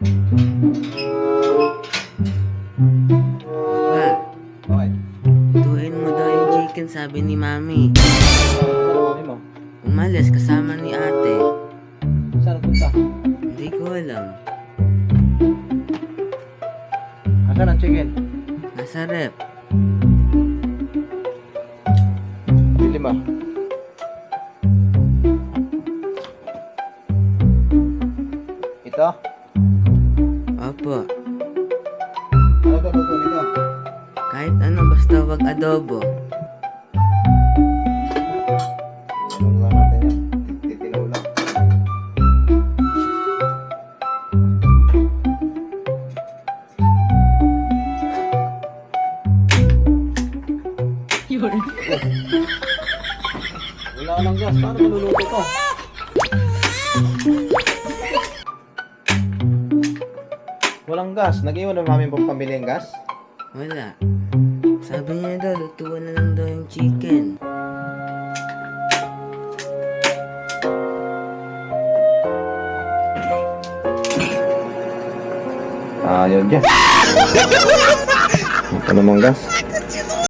Pa, Bakit? tuin mo daw yung chicken sabi ni Mami. Mami mo? Umalis kasama ni ate. Saan punta? Hindi ko alam. Asan ang chicken? Nasa rep. Bili ba? Ito? Opo. Ano? Luto nito? Kahit ano basta wag adobo. Ano. Wala ka ng gas. Paano maluluto to? Walang gas. Nag-iwan na mami pang pamili ng gas? Wala. Sabi niya daw, lutuan na lang daw yung chicken. Ayaw dyan. Ito namang gas.